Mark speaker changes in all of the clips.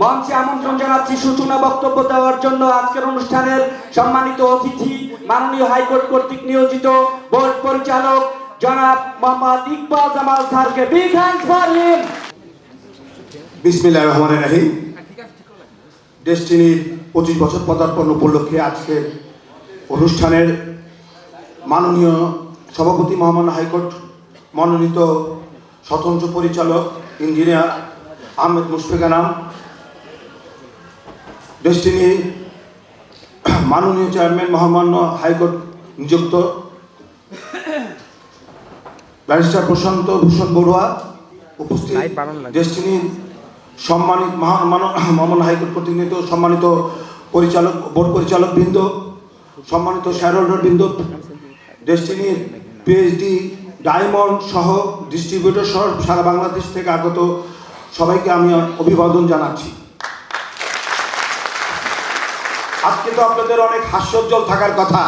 Speaker 1: মঞ্চে আমন্ত্রণ জানাচ্ছি, সূচনা বক্তব্য দেওয়ার জন্য আজকের অনুষ্ঠানের সম্মানিত অতিথি, মাননীয় হাইকোর্ট কর্তৃক নিয়োজিত বোর্ড পরিচালক জনাব মোহাম্মদ ইকবাল জামাল স্যারকে বিগ ফর হিম।
Speaker 2: বিসমিল্লাহ রহমান রাহিম। পঁচিশ বছর পদার্পণ উপলক্ষে আজকের অনুষ্ঠানের মাননীয় সভাপতি মহামান্য হাইকোর্ট মনোনীত স্বতন্ত্র পরিচালক ইঞ্জিনিয়ার আহমেদ মুশফিকানাম ডেস্টিনির মাননীয় চেয়ারম্যান মহামান্য হাইকোর্ট নিযুক্ত ব্যারিস্টার প্রশান্ত ভূষণ বড়ুয়া উপস্থিত। ডেস্টিনির সম্মানিত মহামান্য হাইকোর্ট নিযুক্ত সম্মানিত পরিচালক বোর্ড পরিচালক বৃন্দ সম্মানিত শেয়ারহোল্ডার বৃন্দ ডেস্টিনির পিএইচডি ডায়মন্ড সহ ডিস্ট্রিবিউটর সহ সারা বাংলাদেশ থেকে আগত সবাইকে আমি অভিবাদন জানাচ্ছি। আজকে তো আপনাদের অনেক হাস্যোজ্জ্বল থাকার কথা।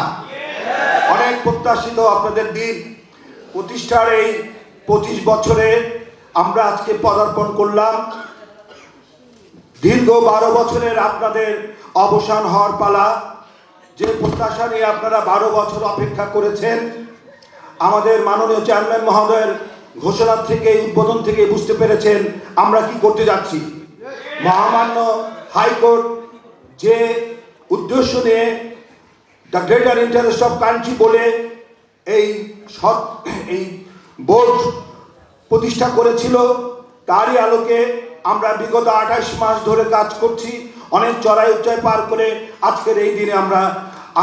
Speaker 2: অনেক প্রত্যাশিত আপনাদের দিন। প্রতিষ্ঠার এই পঁচিশ বছরে আমরা আজকে পদার্পণ করলাম। দীর্ঘ বারো বছরের আপনাদের অবসান হওয়ার পালা, যে প্রত্যাশা নিয়ে আপনারা বারো বছর অপেক্ষা করেছেন, আমাদের মাননীয় চেয়ারম্যান মহোদয়ের ঘোষণা থেকে, উদ্বোধন থেকে বুঝতে পেরেছেন আমরা কি করতে যাচ্ছি। মহামান্য হাইকোর্ট যে উদ্দেশ্য নিয়ে the greater interest of country বলে এই সৎ, এই বোর্ড প্রতিষ্ঠা করেছিল। তারই আলোকে আমরা বিগত আঠাশ মাস ধরে কাজ করছি। অনেক চড়াই উচ্চাই পার করে আজকের এই দিনে আমরা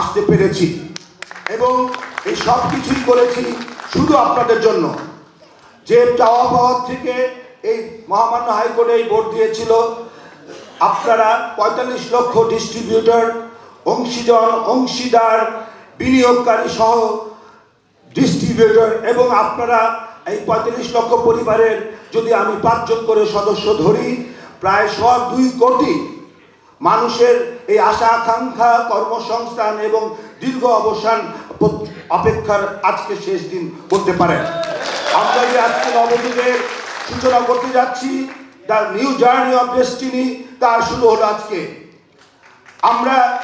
Speaker 2: আসতে পেরেছি। এবং এই সব কিছুই করেছি শুধু আপনাদের জন্য। যে চাওয়া পাওয়ার থেকে এই মহামান্য হাইকোর্টে এই ভোট দিয়েছিল আপনারা পঁয়তাল্লিশ লক্ষ ডিস্ট্রিবিউটর অংশীজন, অংশীদার, বিনিয়োগকারী সহ ডিস্ট্রিবিউটর এবং আপনারা এই পঁয়তাল্লিশ লক্ষ পরিবারের যদি আমি পাঁচজন করে সদস্য ধরি, প্রায় সব দুই কোটি মানুষের এই আশা আকাঙ্ক্ষা, কর্মসংস্থান এবং দীর্ঘ অবসান অপেক্ষার আজকে শেষ দিন বলতে পারেন। আমরা যে আজকে নবযুগের সূচনা করতে যাচ্ছি the new journey of Destiny তার শুরু হলো আজকে। আমরা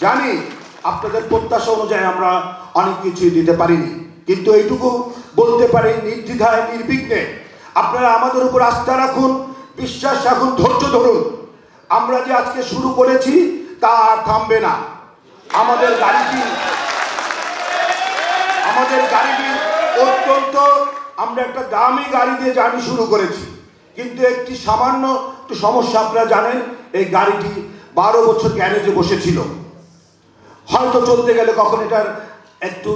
Speaker 2: জানি, আপনাদের প্রত্যাশা অনুযায়ী আমরা অনেক কিছুই দিতে পারিনি। কিন্তু এইটুকু বলতে পারি, নির্দ্বিধায়, নির্বিঘ্নে। আপনারা আমাদের উপর আস্থা রাখুন, বিশ্বাস রাখুন, ধৈর্য ধরুন। আমরা যে আজকে শুরু করেছি, তা আর থামবে না। আমাদের গাড়িটি আমাদের গাড়িটি অত্যন্ত, আমরা একটা দামি গাড়ি দিয়ে জার্নি শুরু করেছি। কিন্তু একটি সামান্য একটু সমস্যা আপনারা জানেন, এই গাড়িটি বারো বছর গ্যারেজে বসেছিল। হয়তো চলতে গেলে কখন এটার একটু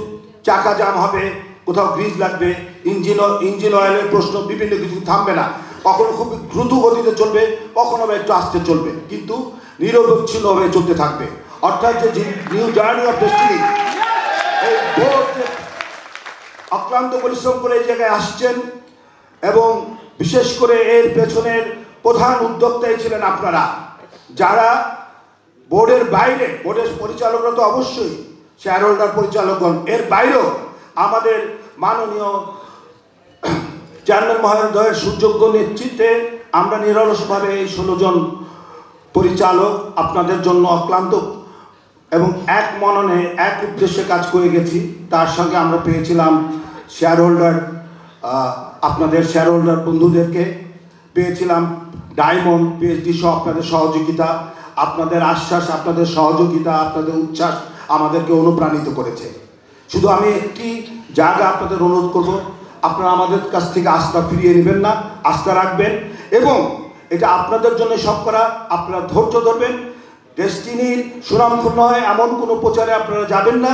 Speaker 2: চাকা জাম হবে, কোথাও গ্রিজ লাগবে, ইঞ্জিন ইঞ্জিন অয়েলের প্রশ্ন, বিভিন্ন কিছু থামবে না। কখনো খুব দ্রুত গতিতে চলবে, কখনো বা একটু আস্তে চলবে, কিন্তু নিরবচ্ছিন্নভাবে চলতে থাকবে। অর্থাৎ যে নিউ জার্নি অফ ডেস্টিনি এই অক্লান্ত পরিশ্রম করে এই জায়গায় আসছেন এবং বিশেষ করে এর পেছনের প্রধান উদ্যোক্তাই ছিলেন আপনারা। যারা বোর্ডের বাইরে, বোর্ডের পরিচালকরা তো অবশ্যই শেয়ার হোল্ডার পরিচালকগণ। এর বাইরেও আমাদের মাননীয় চেয়ারম্যান মহোদয়ের সুযোগ্য নেতৃত্বে আমরা নিরলসভাবে এই ষোলো জন পরিচালক আপনাদের জন্য অক্লান্ত এবং এক মননে, এক উদ্দেশ্যে কাজ করে গেছি। তার সঙ্গে আমরা পেয়েছিলাম শেয়ার হোল্ডার আপনাদের শেয়ার হোল্ডার বন্ধুদেরকে পেয়েছিলাম ডায়মন্ড পিএইচডি সহ আপনাদের সহযোগিতা, আপনাদের আশ্বাস, আপনাদের সহযোগিতা, আপনাদের উচ্ছ্বাস আমাদেরকে অনুপ্রাণিত করেছে। শুধু আমি একটি জায়গা আপনাদের অনুরোধ করব, আপনারা আমাদের কাছ থেকে আস্থা ফিরিয়ে নেবেন না, আস্থা রাখবেন এবং এটা আপনাদের জন্য সব করা, আপনারা ধৈর্য ধরবেন। ডেস্টিনির সুনামপূর্ণ হয় এমন কোনো প্রচারে আপনারা যাবেন না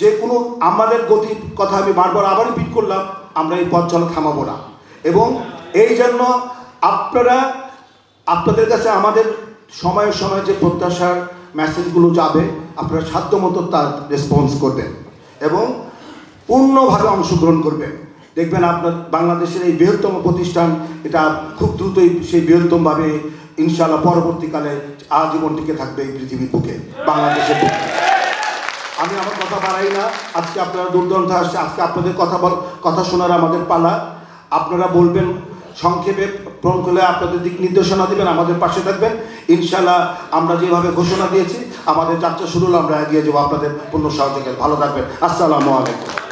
Speaker 2: যে কোনো আমাদের গতির কথা আমি বারবার আবার রিপিট করলাম, আমরা এই পথ চলা থামাবো না। এবং এই জন্য আপনারা, আপনাদের কাছে আমাদের সময়ে সময়ে যে প্রত্যাশার মেসেজগুলো যাবে, আপনারা সাধ্যমতো তার রেসপন্স করবেন এবং পূর্ণভাবে অংশগ্রহণ করবেন। দেখবেন আপনার বাংলাদেশের এই বৃহত্তম প্রতিষ্ঠান, এটা খুব দ্রুতই সেই বৃহত্তমভাবে ইনশাআল্লাহ পরবর্তীকালে আজীবন টিকে থাকবে এই পৃথিবীর বুকে, বাংলাদেশের বুকে। আমি আমার কথা বাড়াই না। আজকে আপনারা দুর্দান্ত আসছে। আজকে আপনাদের কথা বল কথা শোনার আমাদের পালা। আপনারা বলবেন, সংক্ষেপে ফোন করলে আপনাদের দিক নির্দেশনা দেবেন, আমাদের পাশে থাকবেন। ইনশাল্লাহ আমরা যেভাবে ঘোষণা দিয়েছি, আমাদের যাত্রা শুরু হলো, আমরা এগিয়ে যাব। আপনাদের পূর্ণ সহযোগে ভালো থাকবেন। আসসালামু আলাইকুম।